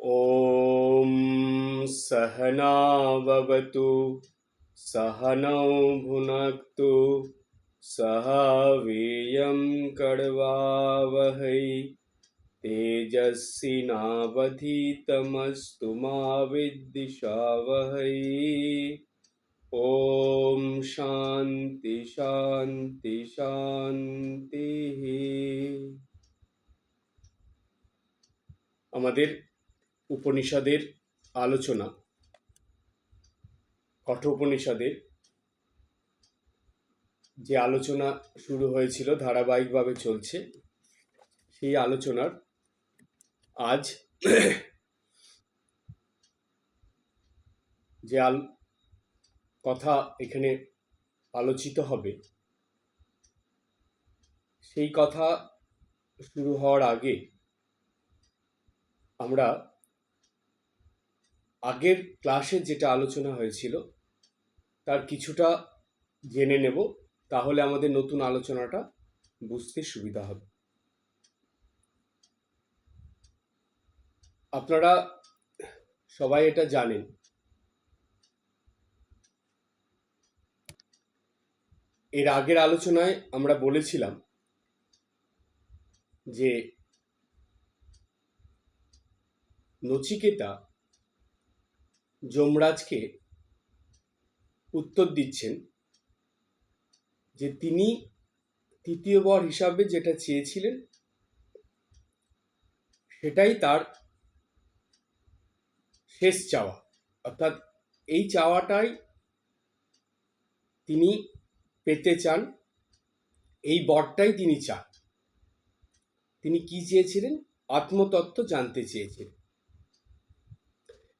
ॐ सहनाववतु सहनौ भुनक्तु सह वीर्यं कड्वावहै तेजस्विनावधीतमस्तु मा विद्विषावहै ॐ শান্তি শান্তি শান্তিः আমাদের উপনিষদের আলোচনা, কঠোপনিষদের যে আলোচনা শুরু হয়েছিল ধারাবাহিকভাবে চলছে, সেই আলোচনার আজ যে আল, কথা এখানে আলোচিত হবে, সেই কথা শুরু হওয়ার আগে আমরা আগের ক্লাসে যেটা আলোচনা হয়েছিল, তার কিছুটা জেনে নেব, তাহলে আমাদের নতুন আলোচনাটা বুঝতে সুবিধা হবে। আপনারা সবাই এটা জানেন। এর আগের আলোচনায় আমরা বলেছিলাম যে নচিকেতা যমরাজকে উত্তর দিচ্ছেন যে তিনি তৃতীয় বর হিসাবে যেটা চেয়েছিলেন, সেটাই তার শেষ চাওয়া। অর্থাৎ এই চাওয়াটাই তিনি পেতে চান, এই বরটাই তিনি চান। তিনি কি চেয়েছিলেন? আত্মতত্ত্ব জানতে চেয়েছিলেন।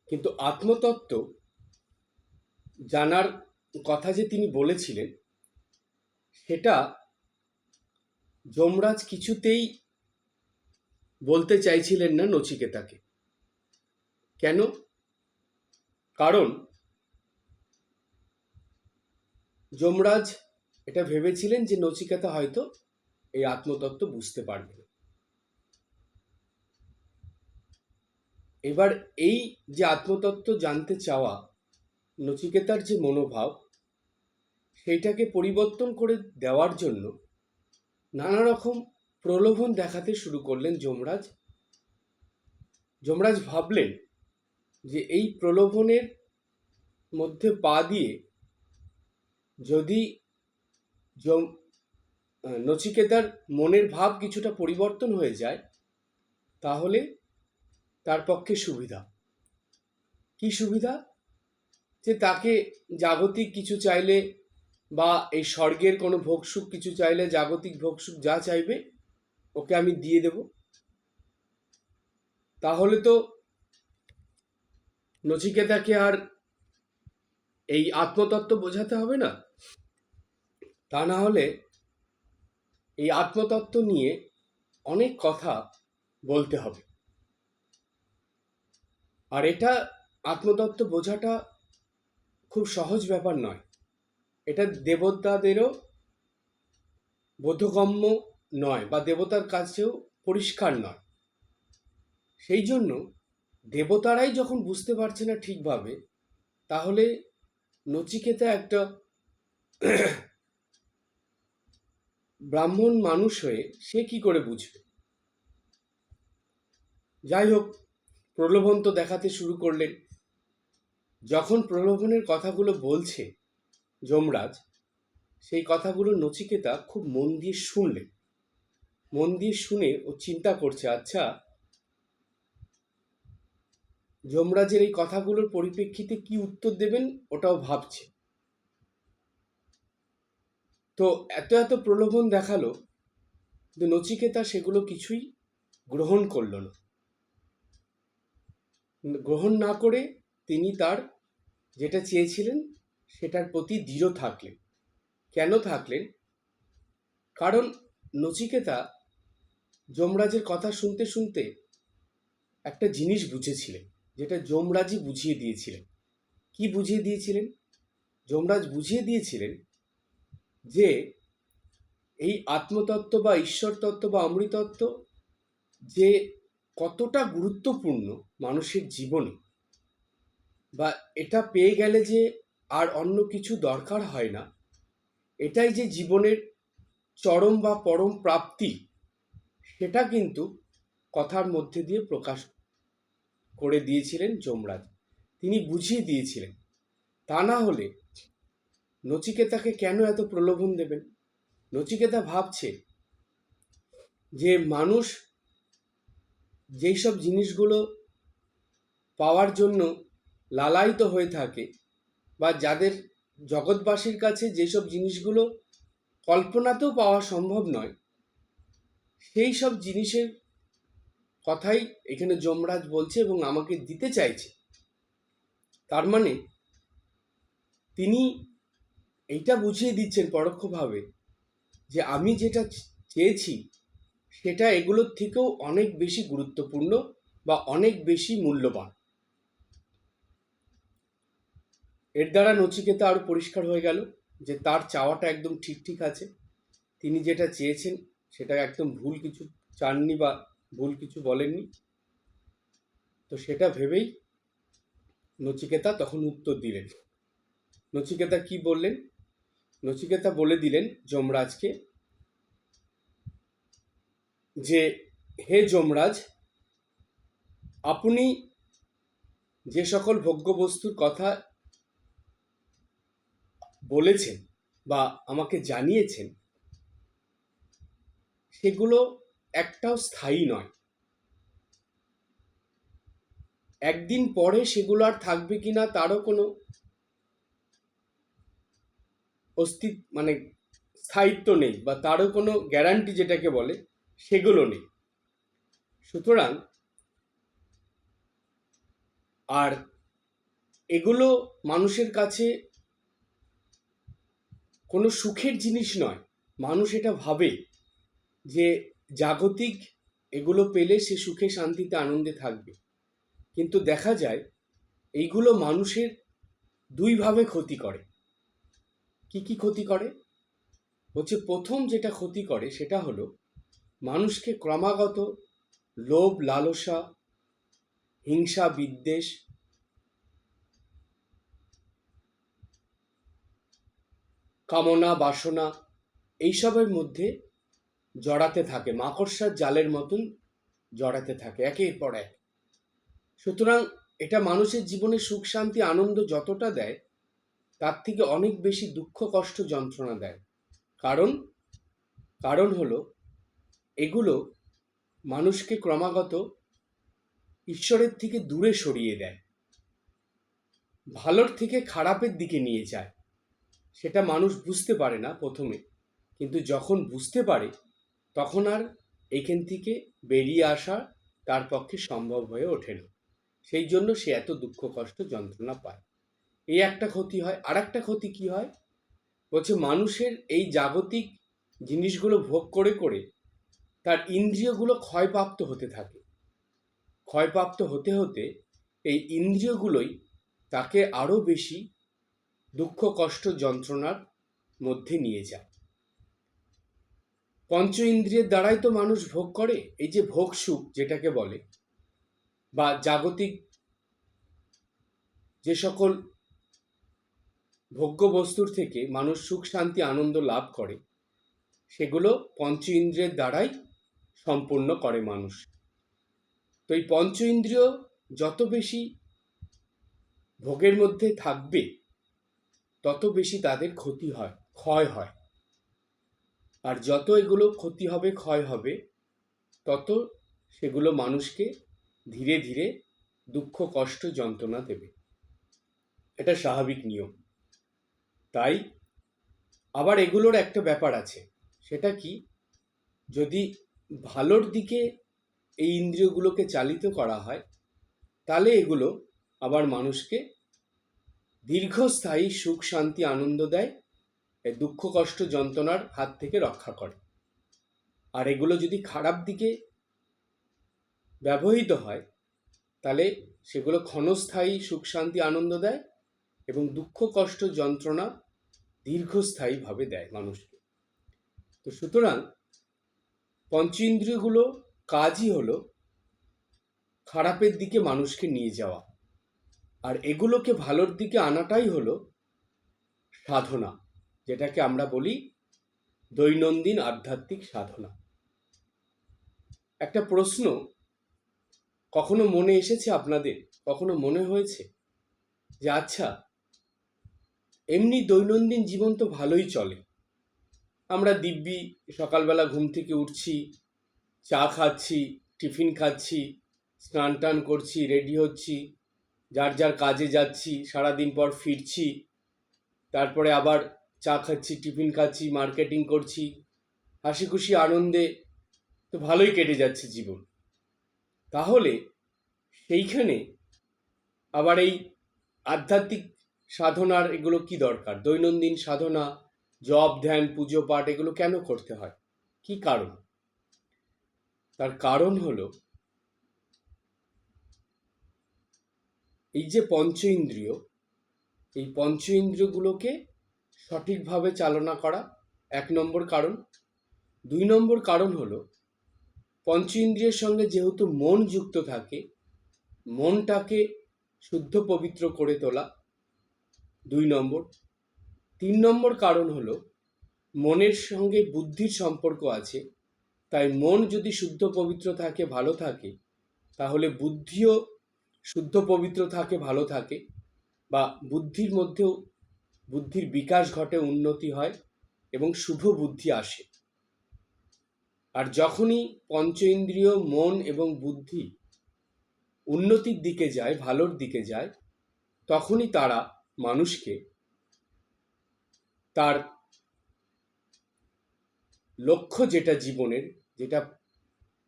কিন্তু আত্মতত্ত্ব জানার কথা যে তিনি বলেছিলেন, সেটা যমরাজ কিছুতেই বলতে চাইছিলেন না নচিকেতাকে। কেন? কারণ যমরাজ এটা ভেবেছিলেন যে নচিকেতা হয়তো এই আত্মতত্ত্ব বুঝতে পারবে এবার এই যে আত্মতত্ত্ব জানতে চাওয়া, নচিকেতার যে মনোভাব, সেইটাকে পরিবর্তন করে দেওয়ার জন্য নানা রকম প্রলোভন দেখাতে শুরু করলেন যমরাজ। যমরাজ ভাবলেন যে এই প্রলোভনের মধ্যে পা দিয়ে যদি যম নচিকেতার মনের ভাব কিছুটা পরিবর্তন হয়ে যায়, তাহলে তার পক্ষে সুবিধা। কি সুবিধা? যে তাকে জাগতিক কিছু চাইলে বা এই স্বর্গের কোনো ভোগসুখ কিছু চাইলে জাগতিক ভোগসুখ যা চাইবে ওকে আমি দিয়ে দেব। তাহলে তো নচিকেতাকে আর এই আত্মতত্ত্ব বোঝাতে হবে না। তা না হলে এই আত্মতত্ত্ব নিয়ে অনেক কথা বলতে হবে। আর এটা আত্মতত্ত্ব বোঝাটা খুব সহজ ব্যাপার নয়। এটা দেবতাদেরও বোধগম্য নয় বা দেবতার কাছেও পরিষ্কার নয়। সেই জন্য দেবতারাই যখন বুঝতে পারছে না ঠিকভাবে, তাহলে নচিকেতা একটা ব্রাহ্মণ মানুষ হয়ে সে কি করে বুঝবে? যাই হোক প্রলোভন তো দেখাতে শুরু করলেন। যখন প্রলোভনের কথাগুলো বলছে যমরাজ, সেই কথাগুলো নচিকেতা খুব মন দিয়ে শুনলেন। মন দিয়ে শুনে ও চিন্তা করছে আচ্ছা যমরাজের এই কথাগুলোর পরিপ্রেক্ষিতে কি উত্তর দেবেন ওটাও ভাবছে। তো এত এত প্রলোভন দেখাল কিন্তু নচিকেতা সেগুলো কিছুই গ্রহণ করল না। গ্রহণ না করে তিনি তার যেটা চেয়েছিলেন সেটার প্রতি দৃঢ় থাকলেন। কেন থাকলেন? কারণ নচিকেতা যমরাজের কথা শুনতে শুনতে একটা জিনিস বুঝেছিলেন, যেটা যমরাজই বুঝিয়ে দিয়েছিলেন। কি বুঝিয়ে দিয়েছিলেন? যমরাজ বুঝিয়ে দিয়েছিলেন যে এই আত্মতত্ত্ব বা ঈশ্বরতত্ত্ব বা অমৃতত্ত্ব যে কতটা গুরুত্বপূর্ণ মানুষের জীবনে? বা এটা পেয়ে গেলে যে আর অন্য কিছু দরকার হয় না, এটাই যে জীবনের চরম বা পরম প্রাপ্তি, সেটা কিন্তু কথার মধ্যে দিয়ে প্রকাশ করে দিয়েছিলেন যমরাজ। তিনি বুঝিয়ে দিয়েছিলেন, তা না হলে নচিকেতাকে কেন এত প্রলোভন দেবেন? নচিকেতা ভাবছে যে মানুষ যেই সব জিনিসগুলো পাওয়ার জন্য লালায়িত হয়ে থাকে বা যাদের জগৎবাসীর কাছে যেসব জিনিসগুলো কল্পনাতেও পাওয়া সম্ভব নয়, সেই সব জিনিসের কথাই এখানে যমরাজ বলছে এবং আমাকে দিতে চাইছে। তার মানে তিনি এইটা বুঝিয়ে দিচ্ছেন পরোক্ষভাবে যে আমি যেটা চেয়েছি সেটা এগুলোর থেকেও অনেক বেশি গুরুত্বপূর্ণ বা অনেক বেশি মূল্যবান। এর দ্বারা নচিকেতা আরও পরিষ্কার হয়ে গেল যে তার চাওয়াটা একদম ঠিক ঠিক আছে। তিনি যেটা চেয়েছেন সেটা একদম ভুল কিছু চাননি বা ভুল কিছু বলেননি। তো সেটা ভেবেই নচিকেতা তখন উত্তর দিলেন। নচিকেতা কি বললেন? নচিকেতা বলে দিলেন যমরাজকে যে, হে যমরাজ, আপনি যে সকল ভোগ্য বস্তুর কথা বলেছেন বা আমাকে জানিয়েছেন, সেগুলো একটাও স্থায়ী নয়। একদিন পরে সেগুলো আর থাকবে কি না তারও কোনো অস্তিত্ব মানে স্থায়িত্ব নেই বা তারও কোনো গ্যারান্টি যেটাকে বলে সেগুলো নেই। সুতরাং আর এগুলো মানুষের কাছে কোনো সুখের জিনিস নয়। মানুষ এটা ভাবে যে জাগতিক এগুলো পেলে সে সুখে, শান্তিতে, আনন্দে থাকবে। কিন্তু দেখা যায় এইগুলো মানুষের দুইভাবে ক্ষতি করে। কি কি ক্ষতি করে? হচ্ছে প্রথম যেটা ক্ষতি করে সেটা হলো মানুষকে ক্রমাগত লোভ, লালসা, হিংসা, বিদ্বেষ, কামনা, বাসনা এইসবের মধ্যে জড়াতে থাকে, মাকড়সার জালের মতন জড়াতে থাকে, একের পর এক। সুতরাং এটা মানুষের জীবনে সুখ, শান্তি, আনন্দ যতটা দেয়, তার থেকে অনেক বেশি দুঃখ, কষ্ট, যন্ত্রণা দেয়। কারণ কারণ হলো এগুলো মানুষকে ক্রমাগত ঈশ্বরের থেকে দূরে সরিয়ে দেয়। ভালোর থেকে খারাপের দিকে নিয়ে যায়। সেটা মানুষ বুঝতে পারে না প্রথমে। কিন্তু যখন বুঝতে পারে, তখন আর এখান থেকে বেরিয়ে আসা তার পক্ষে সম্ভব হয়ে ওঠে না। সেই জন্য সে এত দুঃখ, কষ্ট, যন্ত্রণা পায়। এই একটা ক্ষতি হয় আর একটা ক্ষতি কি হয়? বলছে মানুষের এই জাগতিক জিনিসগুলো ভোগ করে করে তার ইন্দ্রিয়গুলো ক্ষয়প্রাপ্ত হতে থাকে। ক্ষয়প্রাপ্ত হতে হতে এই ইন্দ্রিয়গুলোই তাকে আরও বেশি দুঃখ, কষ্ট, যন্ত্রণার মধ্যে নিয়ে যায়। পঞ্চ ইন্দ্রিয়ের দ্বারাই তো মানুষ ভোগ করে। এই যে ভোগ সুখ যেটাকে বলে বা জাগতিক যে সকল ভোগ্য বস্তুর থেকে মানুষ সুখ, শান্তি, আনন্দ লাভ করে, সেগুলো পঞ্চ ইন্দ্রিয়ের দ্বারাই সম্পূর্ণ করে মানুষ। তো এই পঞ্চ ইন্দ্রিয় যত বেশি ভোগের মধ্যে থাকবে, তত বেশি তাদের ক্ষতি হয়, ক্ষয় হয়। আর যত এগুলো ক্ষতি হবে, ক্ষয় হবে, তত সেগুলো মানুষকে ধীরে ধীরে দুঃখ, কষ্ট, যন্ত্রণা দেবে। এটা স্বাভাবিক নিয়ম। তাই আবার এগুলোর একটা ব্যাপার আছে। সেটা কি? যদি ভালোর দিকে এই ইন্দ্রিয়গুলোকে চালিত করা হয়, তাহলে এগুলো আবার মানুষকে দীর্ঘস্থায়ী সুখ, শান্তি, আনন্দ দেয় দুঃখ, কষ্ট, যন্ত্রণার হাত থেকে রক্ষা করে। আর এগুলো যদি খারাপ দিকে ব্যবহৃত হয়, তাহলে সেগুলো ক্ষণস্থায়ী সুখ, শান্তি, আনন্দ দেয় এবং দুঃখ, কষ্ট, যন্ত্রণা দীর্ঘস্থায়ীভাবে দেয় মানুষকে। তো সুতরাং পঞ্চেন্দ্রিয়গুলো কাজই হলো খারাপের দিকে মানুষকে নিয়ে যাওয়া। আর এগুলোকে ভালোর দিকে আনাটাই হলো সাধনা, যেটাকে আমরা বলি দৈনন্দিন আধ্যাত্মিক সাধনা। একটা প্রশ্ন, কখনো মনে এসেছে আপনাদের? কখনো মনে হয়েছে? যে আচ্ছা এমনি দৈনন্দিন জীবন তো ভালোই চলে। আমরা দিব্যি, সকালবেলা ঘুম থেকে উঠছি, চা খাচ্ছি, টিফিন খাচ্ছি, স্নান টান করছি, রেডি হচ্ছি, যার যার কাজে যাচ্ছি, সারাদিন পর ফিরছি, তারপরে আবার চা খাচ্ছি, টিফিন খাচ্ছি, মার্কেটিং করছি, হাসি খুশি আনন্দে, তো ভালোই কেটে যাচ্ছে জীবন। তাহলে সেইখানে আবার এই আধ্যাত্মিক সাধনার এগুলো কি দরকার? দৈনন্দিন সাধনা জপ, ধ্যান, পুজো, পাঠ এগুলো কেন করতে হয়? কি কারণ? তার কারণ হলো এই যে পঞ্চ ইন্দ্রিয়, এই পঞ্চ ইন্দ্রিয়গুলোকে সঠিকভাবে চালনা করা এক নম্বর কারণ। দুই নম্বর কারণ হলো পঞ্চ ইন্দ্রিয়ের সঙ্গে যেহেতু মন যুক্ত থাকে, মনটাকে শুদ্ধ পবিত্র করে তোলা। দুই নম্বর তিন নম্বর কারণ হলো, মনের সঙ্গে বুদ্ধির সম্পর্ক আছে, তাই মন যদি শুদ্ধ পবিত্র থাকে, ভালো থাকে, তাহলে বুদ্ধিও শুদ্ধ পবিত্র থাকে, ভালো থাকে বা বুদ্ধির মধ্যেও বুদ্ধির বিকাশ ঘটে, উন্নতি হয় এবং শুভ বুদ্ধি আসে। আর যখনই পঞ্চ ইন্দ্রিয়, মন এবং বুদ্ধি উন্নতির দিকে যায়, ভালোর দিকে যায়, তখনই তারা মানুষকে তার লক্ষ্য যেটা জীবনের, যেটা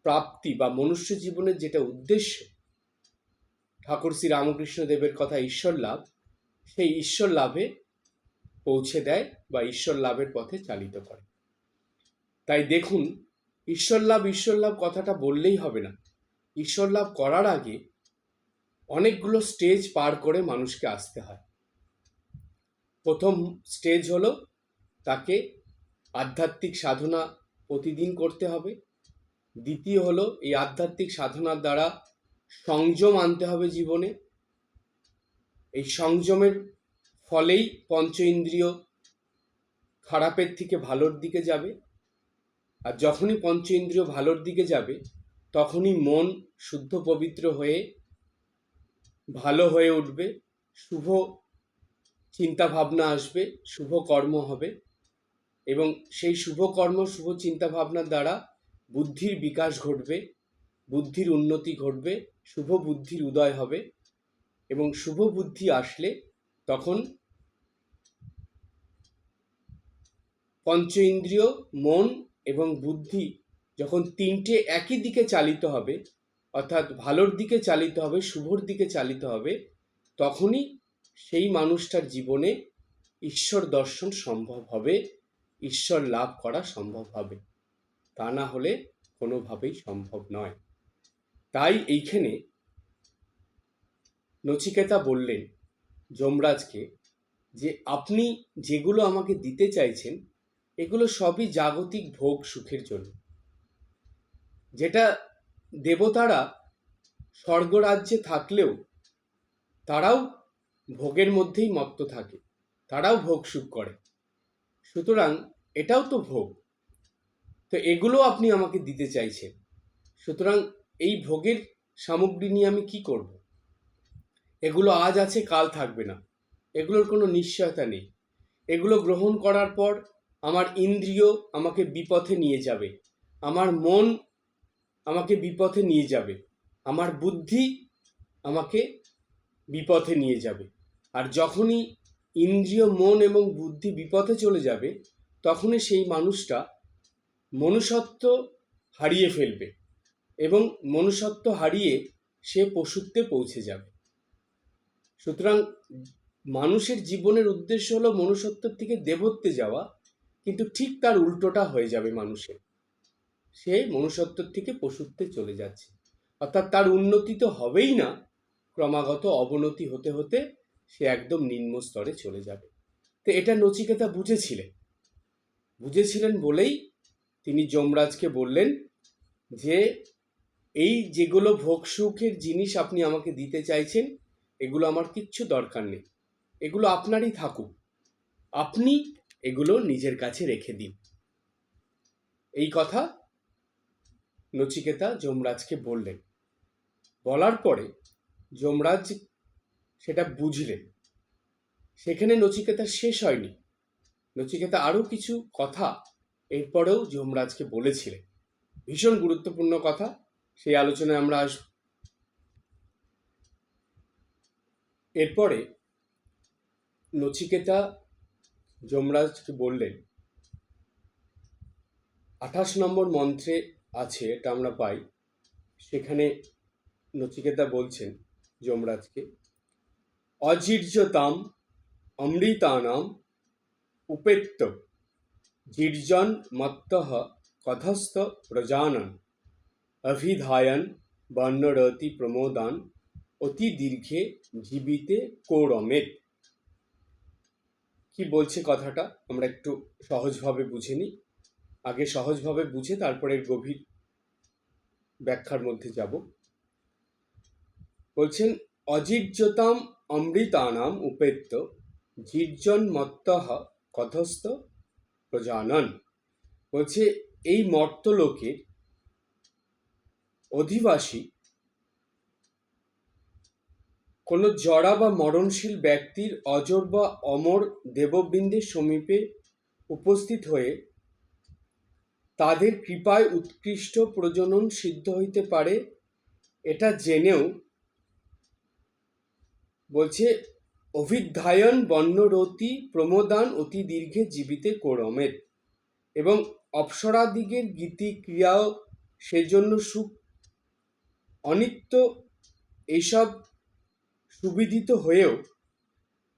প্রাপ্তি বা মনুষ্য জীবনের যেটা উদ্দেশ্য, ঠাকুর শ্রী রামকৃষ্ণ দেবের কথা ঈশ্বর লাভ, সেই ঈশ্বর লাভে পৌঁছে দেয় বা ঈশ্বর লাভের পথে চালিত করে। তাই দেখুন, ঈশ্বর লাভ ঈশ্বর লাভ কথাটা বললেই হবে না। ঈশ্বর লাভ করার আগে অনেকগুলো স্টেজ পার করে মানুষকে আসতে হয়। প্রথম স্টেজ হলো তাকে আধ্যাত্মিক সাধনা প্রতিদিন করতে হবে। দ্বিতীয় হলো এই আধ্যাত্মিক সাধনার দ্বারা সংযম আনতে হবে জীবনে। এই সংযমের ফলেই পঞ্চ ইন্দ্রিয় খারাপের থেকে ভালোর দিকে যাবে। আর যখনই পঞ্চ ইন্দ্রিয় ভালোর দিকে যাবে, তখনই মন শুদ্ধ পবিত্র হয়ে ভালো হয়ে উঠবে। শুভ চিন্তা ভাবনা আসবে, শুভ কর্ম হবে এবং সেই শুভ কর্ম, শুভ চিন্তা ভাবনার দ্বারা বুদ্ধির বিকাশ ঘটবে, বুদ্ধির উন্নতি ঘটবে, শুভ বুদ্ধির উদয় হবে এবং শুভ বুদ্ধি আসলে তখন পঞ্চ ইন্দ্রিয়, মন এবং বুদ্ধি যখন তিনটে একই দিকে চালিত হবে, অর্থাৎ ভালোর দিকে চালিত হবে, শুভর দিকে চালিত হবে, তখনই সেই মানুষটার জীবনে ঈশ্বর দর্শন সম্ভব হবে, ঈশ্বর লাভ করা সম্ভব হবে। তা না হলে কোনোভাবেই সম্ভব নয়। তাই এইখানে নচিকেতা বললেন যমরাজকে যে, আপনি যেগুলো আমাকে দিতে চাইছেন, এগুলো সবই জাগতিক ভোগ সুখের জন্য। যেটা দেবতারা স্বর্গরাজ্যে থাকলেও তারাও ভোগের মধ্যেই মত্ত থাকে। তারাও ভোগ সুখ করে। সুতরাং এটাও তো ভোগ। তো এগুলো আপনি আমাকে দিতে চাইছেন। সুতরাং এই ভোগের সামগ্রী নিয়ে আমি কি করব? এগুলো আজ আছে, কাল থাকবে না। এগুলোর কোনো নিশ্চয়তা নেই। এগুলো গ্রহণ করার পর আমার ইন্দ্রিয় আমাকে বিপথে নিয়ে যাবে। আমার মন আমাকে বিপথে নিয়ে যাবে। আমার বুদ্ধি আমাকে বিপথে নিয়ে যাবে। আর যখনই ইন্দ্রিয়, মন এবং বুদ্ধি বিপথে চলে যাবে, তখনই সেই মানুষটা মনুষ্যত্ব হারিয়ে ফেলবে এবং মনুষ্যত্ব হারিয়ে সে পশুত্বে পৌঁছে যাবে। সুতরাং মানুষের জীবনের উদ্দেশ্য হলো মনুষ্যত্বের থেকে দেবত্বে যাওয়া, কিন্তু ঠিক তার উল্টোটা হয়ে যাবে মানুষের। সে মনুষ্যত্বের থেকে পশুত্বে চলে যাচ্ছে। অর্থাৎ তার উন্নতি তো হবেই না, ক্রমাগত অবনতি হতে হতে সে একদম নিম্ন স্তরে চলে যাবে। তো এটা নচিকেতা বুঝেছিলেন। বুঝেছিলেন বলেই তিনি যমরাজকে বললেন যে, এই যেগুলো ভোগ সুখের জিনিস আপনি আমাকে দিতে চাইছেন, এগুলো আমার কিচ্ছু দরকার নেই। এগুলো আপনারই থাকুক। আপনি এগুলো নিজের কাছে রেখে দিন। এই কথা নচিকেতা যমরাজকে বললেন। বলার পরে যমরাজ সেটা বুঝলেন সেখানে নচিকেতা শেষ হয়নি। নচিকেতা আরও কিছু কথা এরপরেও যমরাজকে বলেছিলেন। ভীষণ গুরুত্বপূর্ণ কথা, সেই আলোচনায় আমরা আসব এরপরে নচিকেতা যমরাজকে বললেন, আঠাশ নম্বর মন্ত্রে আছে এটা আমরা পাই। সেখানে নচিকেতা বলছেন যমরাজকে অজির্যতাম অমৃতানাম উপেত্ত জির্জন মত্তঃ কথস্থ প্রজানন। অভিধায়ন বর্ণরতি প্রমোদান অতি দীর্ঘে জীবিতে কৌরমেত কি বলছে কথাটা? আমরা একটু সহজভাবে বুঝে নিই। আগে সহজভাবে বুঝে তারপরে গভীর ব্যাখ্যার মধ্যে যাব। বলছেন অজির্যতাম অমৃতানাম উপেত্য জির্জন মত্তঃ কথস্থ প্রজানন বলছে এই মর্তলোকের অধিবাসী কোনো জড়া বা মরণশীল ব্যক্তির অজর বা অমর দেববৃন্দের সমীপে উপস্থিত হয়ে তাদের কৃপায় উৎকৃষ্ট প্রজনন সিদ্ধ হইতে পারে, এটা জেনেও বলছে অভিধ্যায়ন বন্যরতি প্রমোদান অতি দীর্ঘে জীবিতে করমের এবং অপ্সরাদিগের গীতি ক্রিয়াও সেজন্য সুখ অনিত্য এইসব সুবিদিত হয়েও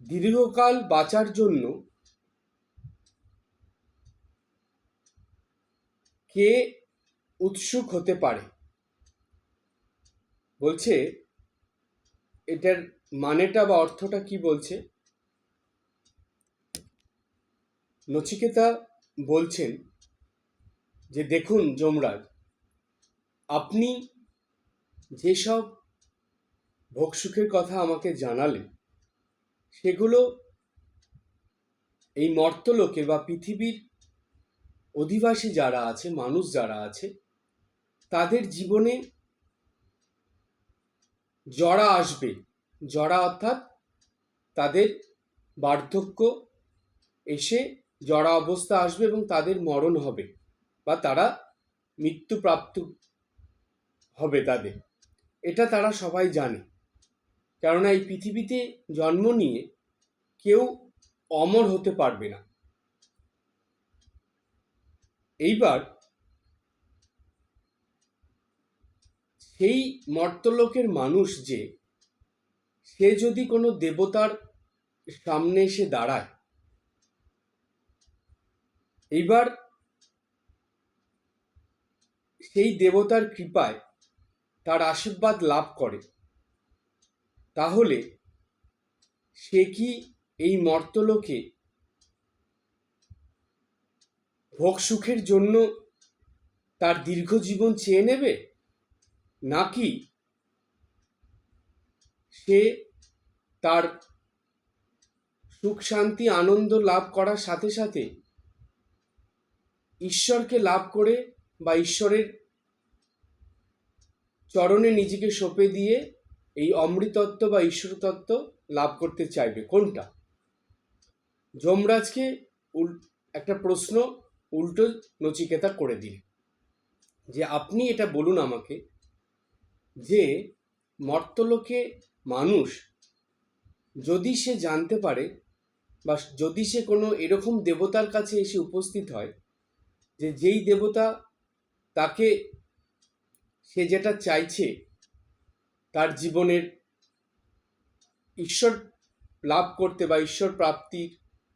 দীর্ঘকাল বাঁচার জন্য কে উৎসুক হতে পারে? বলছে, এটার মানেটা বা অর্থটা কি বলছে? নচিকেতা বলছেন যে, দেখুন যমরাজ, আপনি যেসব ভোগসুখের কথা আমাকে জানালেন, সেগুলো এই মর্তলোকে বা পৃথিবীর অধিবাসী যারা আছে, মানুষ যারা আছে, তাদের জীবনে জড়া আসবে। জড়া অর্থাৎ তাদের বার্ধক্য এসে জড়া অবস্থা আসবে এবং তাদের মরণ হবে বা তারা মৃত্যুপ্রাপ্ত হবে তাদের। এটা তারা সবাই জানে। কেননা এই পৃথিবীতে জন্ম নিয়ে কেউ অমর হতে পারবে না। এইবার সেই মর্তলোকের মানুষ যে সে যদি কোনো দেবতার সামনে এসে দাঁড়ায়, এইবার সেই দেবতার কৃপায় তার আশীর্বাদ লাভ করে, তাহলে সে কি এই মর্তলোকে ভোগ সুখের জন্য তার দীর্ঘ জীবন চেয়ে নেবে? নাকি সে তার সুখ শান্তি আনন্দ লাভ করার সাথে সাথে ঈশ্বরকে লাভ করে বা ঈশ্বরের চরণে নিজেকে সঁপে দিয়ে এই অমৃতত্ব বা ঈশ্বর তত্ত্ব লাভ করতে চাইবে। কোনটা? যমরাজকে উল একটা প্রশ্ন উল্টো নচিকেতা করে দিলেন যে, আপনি এটা বলুন আমাকে যে মর্তলোকে মানুষ যদি সে জানতে পারে বা যদি সে কোনো এরকম দেবতার কাছে এসে উপস্থিত হয় যে যেই দেবতা তাকে সে যেটা চাইছে তার জীবনের ঈশ্বর লাভ করতে বা ঈশ্বর প্রাপ্তির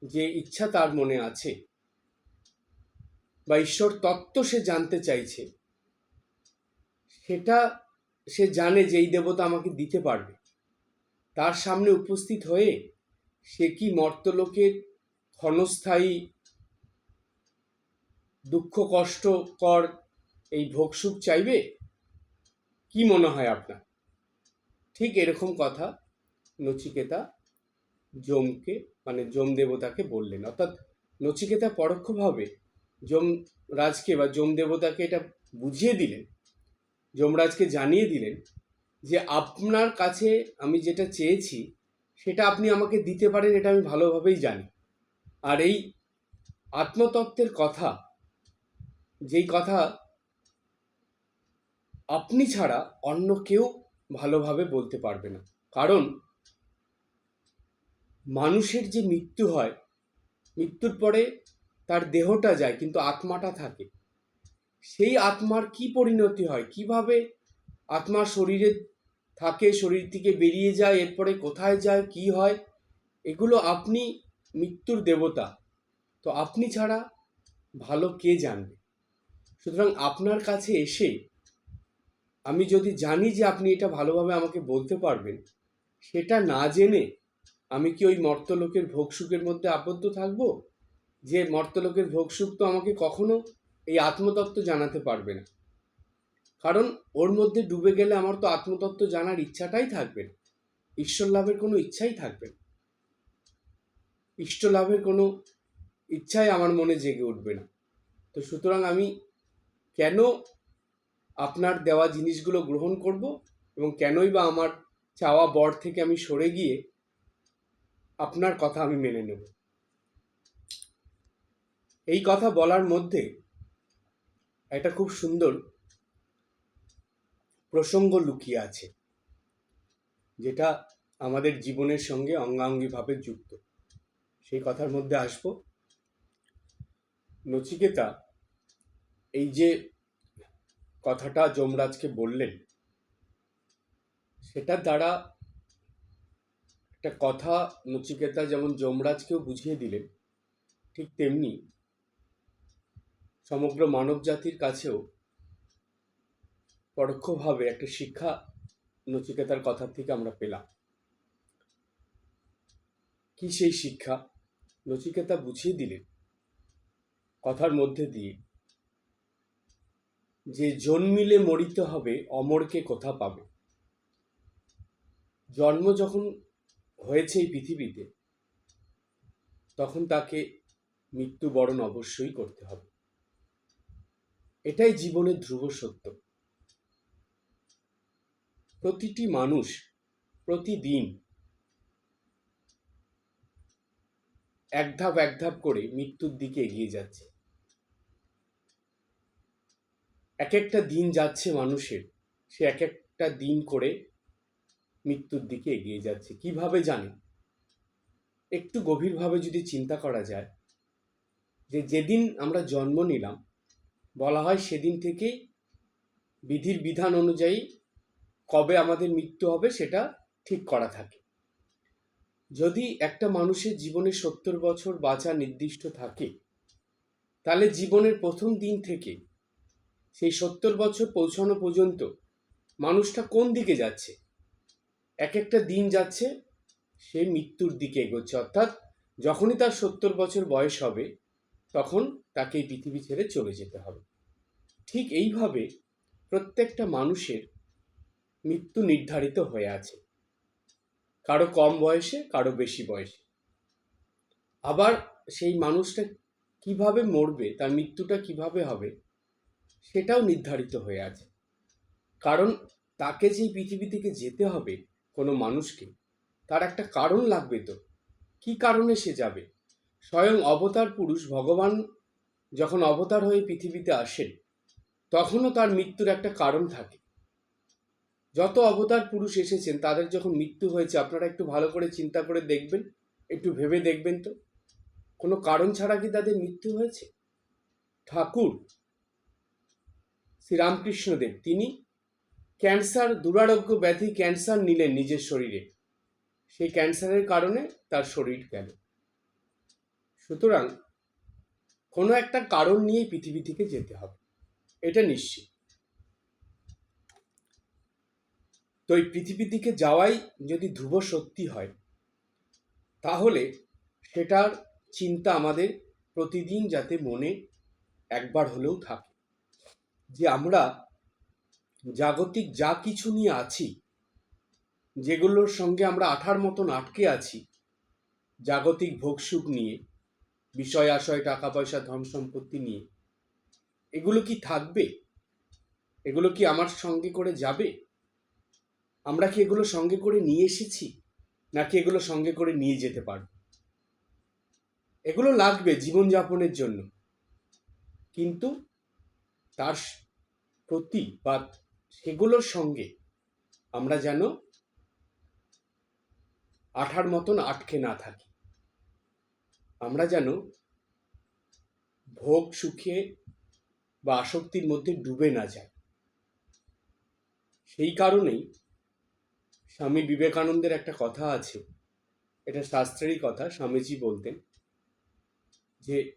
যে ইচ্ছা তার মনে আছে বা ঈশ্বর তত্ত্ব সে জানতে চাইছে, সেটা সে জানে যে এই দেবতা আমাকে দিতে পারবে। তার সামনে উপস্থিত হয়ে সে কি মর্তলোকের ক্ষণস্থায়ী দুঃখ কষ্টকর এই ভোগসুখ চাইবে? কি মনে হয় আপনার? ঠিক এরকম কথা নচিকেতা যমকে মানে যম দেবতাকে বললেন। অর্থাৎ নচিকেতা পরোক্ষভাবে যমরাজকে বা যম দেবতাকে এটা বুঝিয়ে দিলেন, যমরাজকে জানিয়ে দিলেন যে আপনার কাছে আমি যেটা চেয়েছি, সেটা আপনি আমাকে দিতে পারেন, এটা আমি ভালোভাবেই জানি। আর এই আত্মতত্ত্বের কথা, যেই কথা আপনি ছাড়া অন্য কেউ ভালোভাবে বলতে পারবে না। কারণ মানুষের যে মৃত্যু হয়, মৃত্যুর পরে তার দেহটা যায়, কিন্তু আত্মাটা থাকে। সেই আত্মার কি পরিণতি হয়? কীভাবে আত্মার শরীরে থাকে, শরীর থেকে বেরিয়ে যায়, এরপরে কোথায় যায়, কি হয়, এগুলো আপনি মৃত্যুর দেবতা। তো আপনি ছাড়া ভালো কে জানবে? সুতরাং আপনার কাছে এসে আমি যদি জানি যে আপনি এটা ভালোভাবে আমাকে বলতে পারবেন, সেটা না জেনে আমি কি ওই মর্তলোকের ভোগসুখের মধ্যে আবদ্ধ থাকব? যে মর্তলোকের ভোগসুখ তো আমাকে কখনো এই আত্মতত্ত্ব জানাতে পারবে না। কারণ ওর মধ্যে ডুবে গেলে আমার তো আত্মতত্ত্ব জানার ইচ্ছাটাই থাকবে ঈশ্বর লাভের কোনো ইচ্ছাই থাকবে ইষ্ট লাভের কোনো ইচ্ছাই আমার মনে জেগে উঠবে না। তো সুতরাং আমি কেন আপনার দেওয়া জিনিসগুলো গ্রহণ করব এবং কেনই বা আমার চাওয়া বর থেকে আমি সরে গিয়ে আপনার কথা আমি মেনে নেব? এই কথা বলার মধ্যে একটা খুব সুন্দর প্রসঙ্গ লুকিয়ে আছে, যেটা আমাদের জীবনের সঙ্গে অঙ্গাঙ্গিভাবে যুক্ত। সেই কথার মধ্যে আসব। নচিকেতা, এই যে কথাটা যমরাজকে বললেন, সেটার দ্বারা একটা কথা নচিকেতা যেমন যমরাজকেও বুঝিয়ে দিলেন, ঠিক তেমনি সমগ্র মানব জাতির কাছেও পরোক্ষভাবে একটা শিক্ষা নচিকেতার কথা থেকে আমরা পেলাম। কি সেই শিক্ষা? নচিকেতা বুঝিয়ে দিলেন কথার মধ্যে দিয়ে যে জন্মিলে মরিতে হবে, অমরকে কোথা পাবে? জন্ম যখন হয়েছে এই পৃথিবীতে, তখন তাকে মৃত্যুবরণ অবশ্যই করতে হবে। এটাই জীবনের ধ্রুব সত্য। প্রতিটি মানুষ প্রতিদিন এক ধাপ এক ধাপ করে মৃত্যুর দিকে এগিয়ে যাচ্ছে। এক একটা দিন যাচ্ছে মানুষের, সে এক একটা দিন করে মৃত্যুর দিকে এগিয়ে যাচ্ছে। কীভাবে জানে? একটু গভীরভাবে যদি চিন্তা করা যায় যে যেদিন আমরা জন্ম নিলাম, বলা হয় সেদিন থেকেই বিধির বিধান অনুযায়ী কবে আমাদের মৃত্যু হবে সেটা ঠিক করা থাকে। যদি একটা মানুষের জীবনে সত্তর বছর বাঁচা নির্দিষ্ট থাকে, তাহলে জীবনের প্রথম দিন থেকে সেই সত্তর বছর পৌঁছানো পর্যন্ত মানুষটা কোন দিকে যাচ্ছে? এক একটা দিন যাচ্ছে, সে মৃত্যুর দিকে এগোচ্ছে। অর্থাৎ যখনই তার সত্তর বছর বয়স হবে, তখন তাকে এই পৃথিবী ছেড়ে চলে যেতে হবে। ঠিক এইভাবে প্রত্যেকটা মানুষের মৃত্যু নির্ধারিত হয়ে আছে। কারও কম বয়সে, কারও বেশি বয়সে। আবার সেই মানুষটা কীভাবে মরবে, তার মৃত্যুটা কীভাবে হবে, সেটাও নির্ধারিত হয়ে আছে। কারণ তাকে যেই পৃথিবী থেকে যেতে হবে কোনো মানুষকে, তার একটা কারণ লাগবে তো। কি কারণে সে যাবে? স্বয়ং অবতার পুরুষ ভগবান যখন অবতার হয়ে পৃথিবীতে আসেন, তখনও তার মৃত্যুর একটা কারণ থাকে। যত অবতার পুরুষ এসেছেন, তাদের যখন মৃত্যু হয়েছে, আপনারা একটু ভালো করে চিন্তা করে দেখবেন, একটু ভেবে দেখবেন তো। কোনো কারণ ছাড়া কি তাদের মৃত্যু হয়েছে? ঠাকুর, শ্রীরামকৃষ্ণদেব, তিনি ক্যান্সার, দুরারোগ্য ব্যাধি ক্যান্সার নিলেন নিজের শরীরে। সেই ক্যান্সারের কারণে তার শরীর গেল। সুতরাং কোনো একটা কারণ নিয়ে পৃথিবী থেকে যেতে হবে। এটা নিশ্চিত। তো এই পৃথিবী দিকে যাওয়াই যদি ধ্রুব সত্যি হয়, তাহলে সেটার চিন্তা আমাদের প্রতিদিন যাতে মনে একবার হলেও থাকে। যে আমরা জাগতিক যা কিছু নিয়ে আছি, যেগুলোর সঙ্গে আমরা আঠার মতন আটকে আছি, জাগতিক ভোগসুখ নিয়ে, বিষয় আশয়, টাকা পয়সা, ধন সম্পত্তি নিয়ে, এগুলো কি থাকবে? এগুলো কি আমার সঙ্গে করে যাবে? আমরা কি এগুলো সঙ্গে করে নিয়ে এসেছি? নাকি এগুলো সঙ্গে করে নিয়ে যেতে পারব? এগুলো লাগবে জীবনযাপনের জন্য। কিন্তু তার প্রতি বা সেগুলোর সঙ্গে আমরা যেন আঠার মতন আটকে না থাকি। আমরা যেন ভোগ, সুখে বা আসক্তির মধ্যে ডুবে না যাই। সেই কারণেই স্বামী বিবেকানন্দের একটা কথা আছে, এটা শাস্ত্রেরই কথা, স্বামীজি বলতেন যে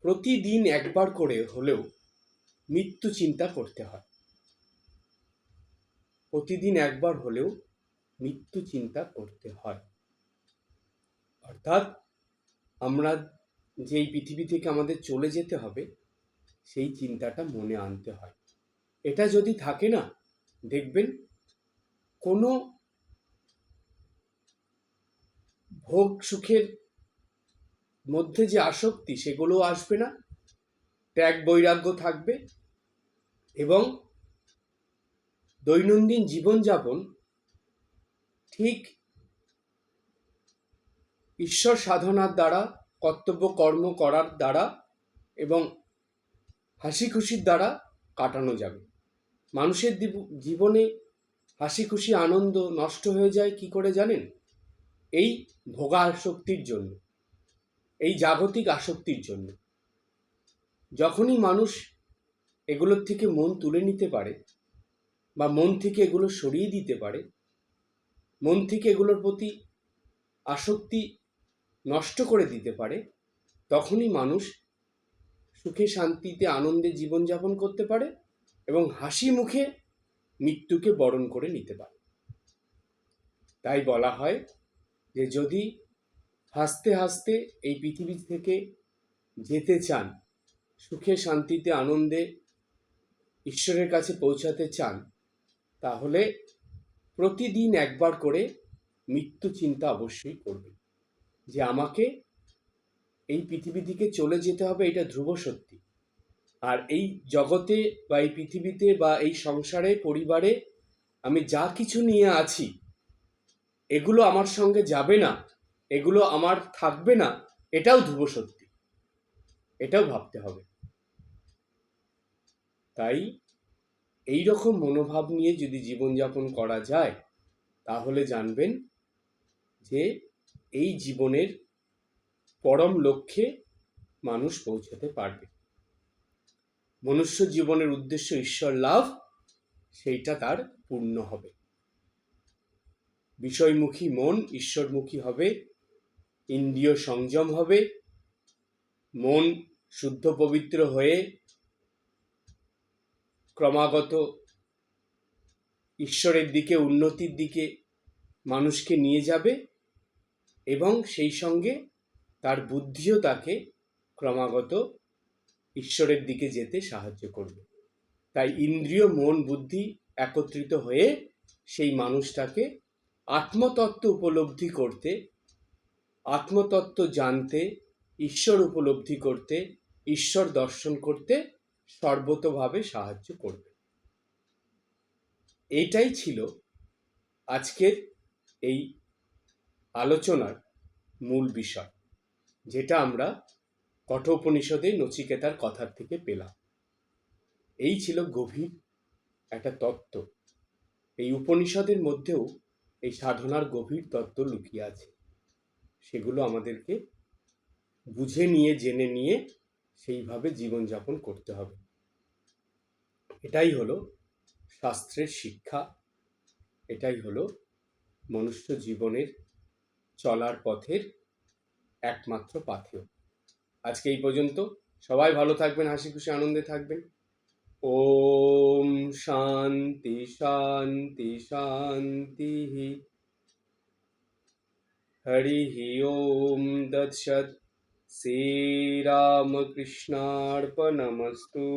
প্রতিদিন একবার করে হলেও মৃত্যু চিন্তা করতে হয়। প্রতিদিন একবার হলেও মৃত্যু চিন্তা করতে হয়। অর্থাৎ আমরা যেই পৃথিবী থেকে আমাদের চলে যেতে হবে, সেই চিন্তাটা মনে আনতে হয়। এটা যদি থাকে না, দেখবেন কোনো ভোগ সুখের মধ্যে যে আসক্তি সেগুলো আসবে না। ত্যাগ বৈরাগ্য থাকবে এবং দৈনন্দিন জীবনযাপন ঠিক ঈশ্বর সাধনার দ্বারা, কর্তব্য কর্ম করার দ্বারা এবং হাসি খুশির দ্বারা কাটানো যাবে। মানুষের জীবনে হাসি খুশি আনন্দ নষ্ট হয়ে যায় কি করে জানেন? এই ভোগাসক্তির জন্য, এই জাগতিক আসক্তির জন্য। যখনই মানুষ এগুলোর থেকে মন তুলে নিতে পারে বা মন থেকে এগুলো সরিয়ে দিতে পারে, মন থেকে এগুলোর প্রতি আসক্তি নষ্ট করে দিতে পারে, তখনই মানুষ সুখে শান্তিতে, আনন্দে জীবনযাপন করতে পারে এবং হাসি মুখে মৃত্যুকে বরণ করে নিতে পারে। তাই বলা হয় যে যদি হাসতে হাসতে এই পৃথিবী থেকে যেতে চান, সুখে, শান্তিতে, আনন্দে ঈশ্বরের কাছে পৌঁছাতে চান, তাহলে প্রতিদিন একবার করে মৃত্যু চিন্তা অবশ্যই করবে যে আমাকে এই পৃথিবী থেকে চলে যেতে হবে, এটা ধ্রুব সত্যি। আর এই জগতে বা এই পৃথিবীতে বা এই সংসারে, পরিবারে আমি যা কিছু নিয়ে আছি, এগুলো আমার সঙ্গে যাবে না, এগুলো আমার থাকবে না, এটাও ধ্রুব সত্যি। এটাও ভাবতে হবে। তাই এই রকম মনোভাব নিয়ে যদি জীবনযাপন করা যায়, তাহলে জানবেন যে এই জীবনের পরম লক্ষ্যে মানুষ পৌঁছাতে পারবে। মনুষ্য জীবনের উদ্দেশ্য ঈশ্বর লাভ, সেইটা তার পূর্ণ হবে। বিষয়মুখী মন ঈশ্বরমুখী হবে, ইন্দ্রিয় সংযম হবে, মন শুদ্ধ পবিত্র হয়ে ক্রমাগত ঈশ্বরের দিকে, উন্নতির দিকে মানুষকে নিয়ে যাবে এবং সেই সঙ্গে তার বুদ্ধিও তাকে ক্রমাগত ঈশ্বরের দিকে যেতে সাহায্য করবে। তাই ইন্দ্রিয়, মন, বুদ্ধি একত্রিত হয়ে সেই মানুষটাকে আত্মতত্ত্ব উপলব্ধি করতে, আত্মতত্ত্ব জানতে, ঈশ্বর উপলব্ধি করতে, ঈশ্বর দর্শন করতে সর্বতভাবে সাহায্য করবে। এইটাই ছিল আজকের এই আলোচনার মূল বিষয়, যেটা আমরা কঠোপনিষদে নচিকেতার কথার থেকে পেলাম। এই ছিল গভীর একটা তত্ত্ব। এই উপনিষদের মধ্যেও এই সাধনার গভীর তত্ত্ব লুকিয়ে আছে। সেগুলো আমাদেরকে বুঝে নিয়ে, জেনে নিয়ে সেইভাবে জীবনযাপন করতে হবে। এটাই হলো শাস্ত্রের শিক্ষা। এটাই হলো মনুষ্য জীবনের চলার পথের একমাত্র পাথেয়। আজকে এই পর্যন্ত। সবাই ভালো থাকবেন, হাসি খুশি, আনন্দে থাকবেন। ওম শান্তি শান্তি শান্তি। হরি ওম দৎসৎ শ্রীরামকৃষ্ণার্পণমস্তু।